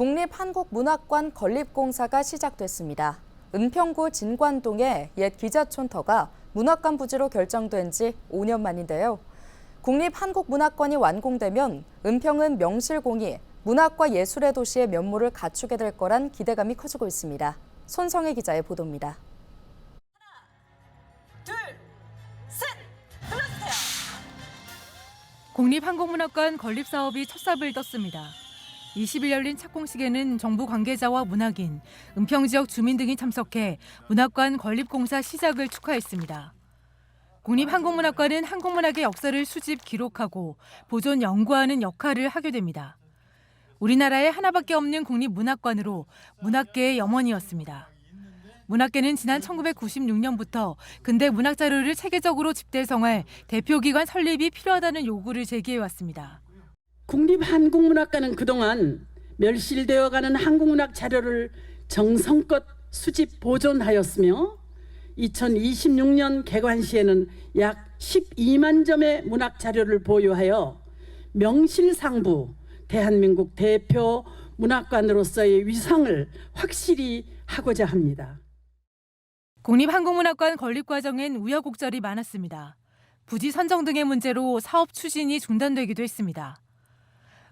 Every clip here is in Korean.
국립한국문학관 건립공사가 시작됐습니다. 은평구 진관동의 옛 기자촌터가 문학관 부지로 결정된 지 5년 만인데요. 국립한국문학관이 완공되면 은평은 명실공히 문학과 예술의 도시의 면모를 갖추게 될 거란 기대감이 커지고 있습니다. 손성혜 기자의 보도입니다. 국립한국문학관 건립 사업이 첫 삽을 떴습니다. 20일 열린 착공식에는 정부 관계자와 문학인, 은평 지역 주민 등이 참석해 문학관 건립공사 시작을 축하했습니다. 국립한국문학관은 한국문학의 역사를 수집, 기록하고 보존, 연구하는 역할을 하게 됩니다. 우리나라에 하나밖에 없는 국립문학관으로 문학계의 염원이었습니다. 문학계는 지난 1996년부터 근대 문학 자료를 체계적으로 집대성할 대표기관 설립이 필요하다는 요구를 제기해왔습니다. 국립한국문학관은 그동안 멸실되어가는 한국문학 자료를 정성껏 수집 보존하였으며 2026년 개관 시에는 약 12만 점의 문학 자료를 보유하여 명실상부 대한민국 대표 문학관으로서의 위상을 확실히 하고자 합니다. 국립한국문학관 건립 과정엔 우여곡절이 많았습니다. 부지 선정 등의 문제로 사업 추진이 중단되기도 했습니다.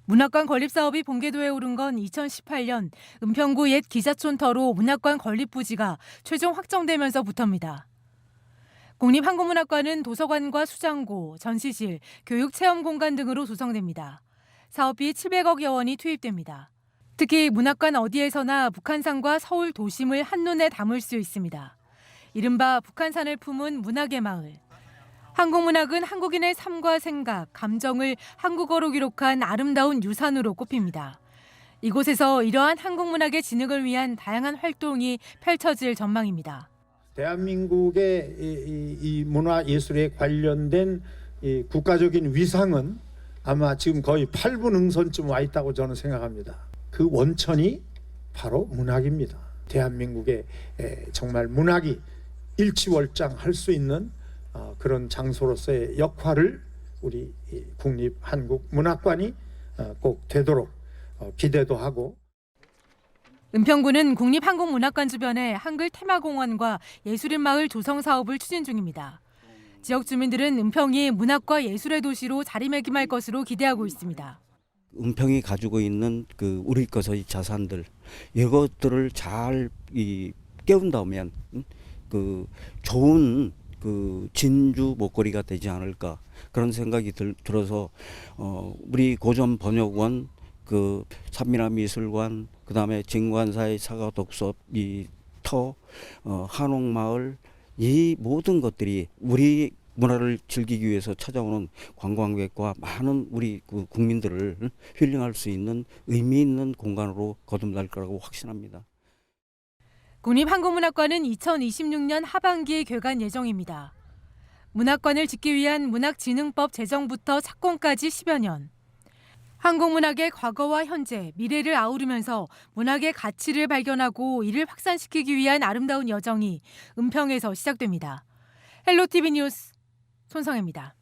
문학관 건립 사업이 본궤도에 오른 건 2018년 은평구 옛 기자촌터로 문학관 건립 부지가 최종 확정되면서부터입니다. 국립한국문학관은 도서관과 수장고, 전시실, 교육 체험 공간 등으로 조성됩니다. 사업비 700억여 원이 투입됩니다. 특히 문학관 어디에서나 북한산과 서울 도심을 한눈에 담을 수 있습니다. 이른바 북한산을 품은 문학의 마을. 한국문학은 한국인의 삶과 생각, 감정을 한국어로 기록한 아름다운 유산으로 꼽힙니다. 이곳에서 이러한 한국문학의 진흥을 위한 다양한 활동이 펼쳐질 전망입니다. 대한민국의 이, 문화 예술에 관련된 이 국가적인 위상은 아마 지금 거의 8분 응선쯤 와 있다고 저는 생각합니다. 그 원천이 바로 문학입니다. 대한민국의 에, 정말 문학이 일치월장할 수 있는 어, 그런 장소로서의 역할을 우리 이 국립 한국 문학관이 어, 꼭 되도록 어, 기대도 하고 은평구는 국립한국문학관 주변에 한글 테마공원과 예술인 마을 조성 사업을 추진 중입니다. 지역 주민들은 은평이 문학과 예술의 도시로 자리매김할 것으로 기대하고 있습니다. 은평이 가지고 있는 그 우리 것의 자산들 이것들을 잘이 깨운다면 음, 그 좋은 그 진주 목걸이가 되지 않을까 그런 생각이 들, 들어서 어 우리 고전 번역원 그 산미나 미술관 그 다음에 진관사의 사과 독서 이터 어, 한옥마을 이 모든 것들이 우리 문화를 즐기기 위해서 찾아오는 관광객과 많은 우리 그 국민들을 힐링할 수 있는 의미 있는 공간으로 거듭날 거라고 확신합니다. 국립한국문학관은 2026년 하반기에 개관 예정입니다. 문학관을 짓기 위한 문학진흥법 제정부터 착공까지 10여 년. 한국문학의 과거와 현재, 미래를 아우르면서 문학의 가치를 발견하고 이를 확산시키기 위한 아름다운 여정이 은평에서 시작됩니다. 헬로티비 뉴스 손성혜입니다.